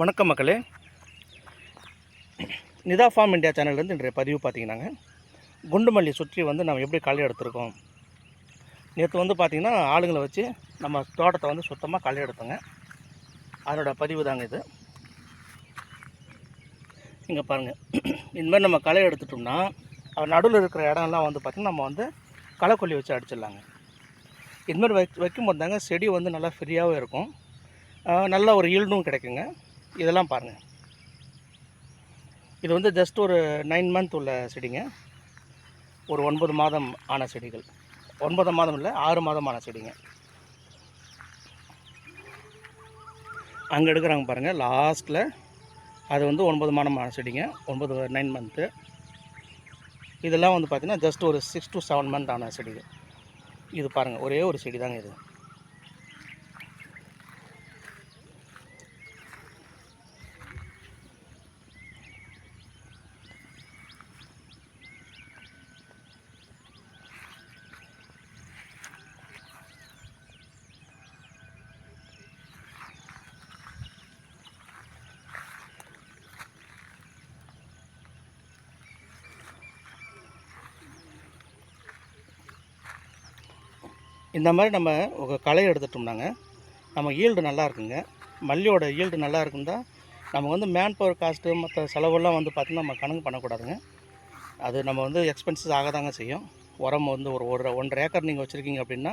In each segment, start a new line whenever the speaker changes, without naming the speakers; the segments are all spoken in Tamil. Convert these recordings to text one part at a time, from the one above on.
வணக்கம் மக்களே. நிதா ஃபார்ம் இந்தியா சேனல்லேருந்து இன்றைய பதிவு பார்த்தீங்கன்னாங்க. குண்டுமல்லி சுற்றி வந்து நம்ம எப்படி களை எடுத்திருக்கோம். நேற்று வந்து பார்த்திங்கன்னா ஆளுங்களை வச்சு நம்ம தோட்டத்தை வந்து சுத்தமாக களை எடுத்தோங்க. அதனோட பதிவு தாங்க இது. இங்கே பாருங்கள் இந்தமாதிரி நம்ம களை எடுத்துட்டோம்னா நடுவில் இருக்கிற இடம்லாம் வந்து பார்த்திங்கன்னா நம்ம வந்து களைக்கொல்லி வச்சு அடிச்சிடலாங்க. இது வை வைக்கும்போது தாங்க செடி வந்து நல்லா ஃப்ரீயாகவும் இருக்கும். நல்ல ஒரு ஈல்டும் கிடைக்குங்க. இதெல்லாம் பாருங்கள் இது வந்து ஜஸ்ட் ஒரு நைன் மந்த் உள்ள செடிங்க. ஒரு ஒன்பது மாதம் ஆன செடிகள். ஒன்பது மாதம் இல்லை ஆறு மாதம் ஆன செடிங்க. அங்கே எடுக்கிறாங்க பாருங்கள் லாஸ்ட்டில் அது வந்து ஒன்பது மாதம் ஆன செடிங்க. ஒன்பது நைன் மந்த்து இதெல்லாம் வந்து பார்த்திங்கன்னா ஜஸ்ட் ஒரு சிக்ஸ் டு செவன் மந்த் ஆன செடிகள். இது பாருங்கள் ஒரே ஒரு செடி தாங்க இது. இந்த மாதிரி நம்ம ஒரு களை எடுத்துட்டோம்னாங்க நம்ம ஈல்டு நல்லா இருக்குங்க மல்லியோட ஈல்டு நல்லா இருக்குந்தா நம்ம வந்து மேன் பவர் காஸ்ட்டு மற்ற செலவெல்லாம் வந்து பார்த்திங்கன்னா நம்ம கணக்கு பண்ணக்கூடாதுங்க. அது நம்ம வந்து எக்ஸ்பென்சஸ் ஆக தாங்க செய்யும். உரம் வந்து ஒரு ஒரு ஒன்றரை ஏக்கர் நீங்கள் வச்சுருக்கீங்க அப்படின்னா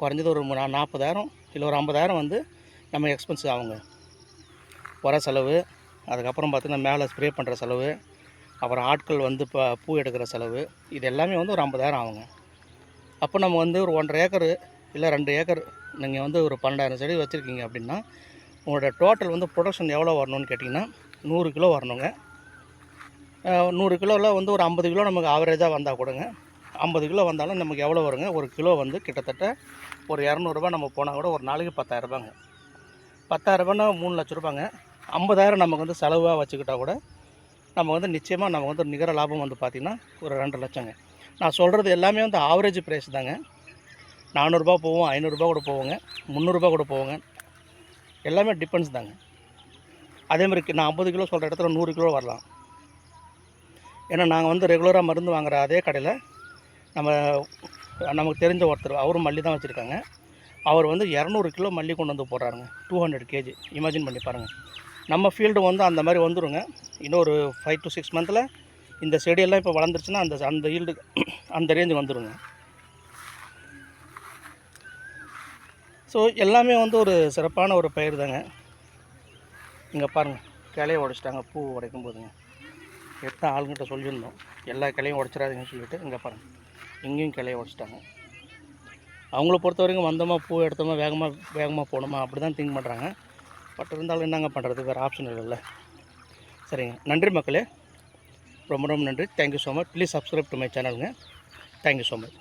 குறைஞ்சது ஒரு நாற்பதாயிரம் இல்லை ஒரு ஐம்பதாயிரம் வந்து நம்ம எக்ஸ்பென்ஸ் ஆகுங்க. உர செலவு அதுக்கப்புறம் பார்த்திங்கன்னா மேலே ஸ்ப்ரே பண்ணுற செலவு அப்புறம் ஆட்கள் வந்து இப்போ பூ எடுக்கிற செலவு இது எல்லாமே வந்து ஒரு ஐம்பதாயிரம் ஆகுங்க. அப்போ நம்ம வந்து ஒரு ஒன்றரை ஏக்கர் இல்லை ரெண்டு ஏக்கர் நீங்கள் வந்து ஒரு பன்னெண்டாயிரம் செடி வச்சுருக்கீங்க அப்படின்னா உங்களோட டோட்டல் வந்து ப்ரொடக்ஷன் எவ்வளோ வரணும்னு கேட்டிங்கன்னா நூறு கிலோ வரணுங்க. நூறு கிலோவில் வந்து ஒரு ஐம்பது கிலோ நமக்கு ஆவரேஜாக வந்தால் கொடுங்க. ஐம்பது கிலோ வந்தாலும் நமக்கு எவ்வளோ வருங்க? ஒரு கிலோ வந்து கிட்டத்தட்ட ஒரு இரநூறுபா நம்ம போனால் கூட ஒரு நாளைக்கு பத்தாயிரரூபாங்க பத்தாயிரரூபான்னா மூணு லட்ச ரூபாங்க ஐம்பதாயிரம் நமக்கு வந்து செலவாக வச்சுக்கிட்டால் கூட நம்ம வந்து நிச்சயமாக நம்ம வந்து நிகர லாபம் வந்து பார்த்திங்கன்னா ஒரு ரெண்டு லட்சங்க. நான் சொல்கிறது எல்லாமே வந்து ஆவரேஜ் ப்ரைஸ் தாங்க. நானூறுரூபா போவோம் ஐநூறுரூபா கூட போவோங்க. முந்நூறுரூபா கூட போவோங்க. எல்லாமே டிபெண்ட்ஸ் தாங்க. அதே மாதிரி நான் ஐம்பது கிலோ சொல்கிற இடத்துல நூறு கிலோ வரலாம். ஏன்னா நாங்கள் வந்து ரெகுலராக மருந்து வாங்குகிற அதே கடையில் நம்ம நமக்கு தெரிஞ்ச ஒருத்தர் அவரும் மல்லி தான் வச்சுருக்காங்க. அவர் வந்து இரநூறு கிலோ மல்லி கொண்டு வந்து போடுறாருங்க. Two hundred K G imagine பண்ணி பாருங்கள் நம்ம ஃபீல்டு வந்து அந்த மாதிரி வந்துருங்க. இன்னொரு ஃபைவ் டு சிக்ஸ் மந்தில் இந்த செடியெல்லாம் இப்போ வளர்ந்துருச்சுன்னா அந்த அந்த ஈல்டு அந்த ரேஞ்சு வந்துடுங்க ஸோ எல்லாமே வந்து ஒரு சிறப்பான ஒரு பயிர் தாங்க. இங்கே பாருங்கள் கிளைய உடைச்சிட்டாங்க பூ உடைக்கும் போதுங்க. எத்தனை ஆளுங்கிட்ட சொல்லியிருந்தோம். எல்லா கிளையும் உடைச்சிடாதீங்கன்னு சொல்லிட்டு இங்கே பாருங்கள் இங்கேயும் கிளைய உடைச்சிட்டாங்க. அவங்கள பொறுத்த வரைக்கும் வந்தோமா பூ எடுத்தோமா வேகமாக வேகமாக போகணுமா அப்படி தான் திங்க் பண்ணுறாங்க பட் இருந்தாலும் என்னங்க பண்ணுறது வேறு ஆப்ஷன் இல்லைல்ல. சரிங்க நன்றி மக்களே. ரொம்ப ரொம்ப நன்றி. Thank you so much please subscribe to my சேனலுங்க thank you so much